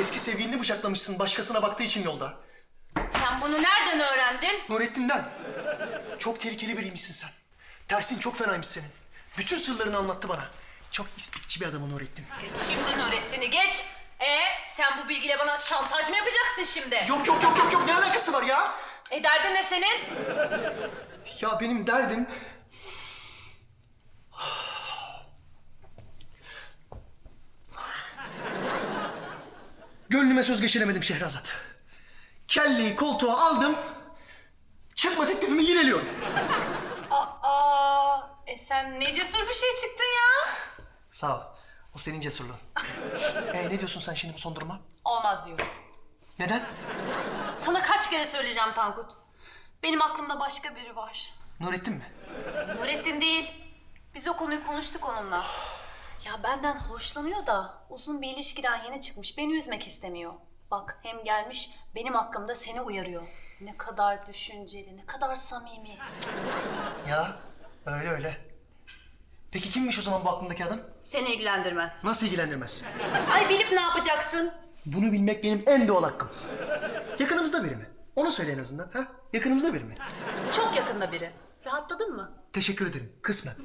Eski sevgilini bıçaklamışsın başkasına baktığı için yolda. Sen bunu nereden öğrendin? Nurettin'den. Çok tehlikeli biriymişsin sen. Tersin çok fenaymış senin. Bütün sırlarını anlattı bana. Çok ispikçi bir adam o Nurettin. Şimdi Nurettin'i geç. Ee, sen bu bilgiyle bana şantaj mı yapacaksın şimdi? Yok yok yok yok yok ne alakası var ya? E derdin ne senin? Ya benim derdim... Gönlüme söz geçiremedim Şehrazat. Kelleyi koltuğa aldım. Çıkma teklifimi yineliyorum. Aa, e sen ne cesur bir şey çıktın ya. Sağ ol. O senin cesurluğun. ee, ne diyorsun sen şimdi bu son duruma? Olmaz diyorum. Neden? Sana kaç kere söyleyeceğim Tankut. Benim aklımda başka biri var. Nurettin mi? Nurettin değil. Biz o konuyu konuştuk onunla. Ya benden hoşlanıyor da uzun bir ilişkiden yeni çıkmış. Beni üzmek istemiyor. Bak hem gelmiş benim hakkımda seni uyarıyor. Ne kadar düşünceli, ne kadar samimi. Ya öyle öyle. Peki kimmiş o zaman bu aklındaki adam? Seni ilgilendirmez. Nasıl ilgilendirmez? Ay bilip ne yapacaksın? Bunu bilmek benim en doğal hakkım. Yakınımızda biri mi? Onu söyle en azından. Ha? Yakınımızda biri mi? Çok yakında biri. Rahatladın mı? Teşekkür ederim. Kısmen.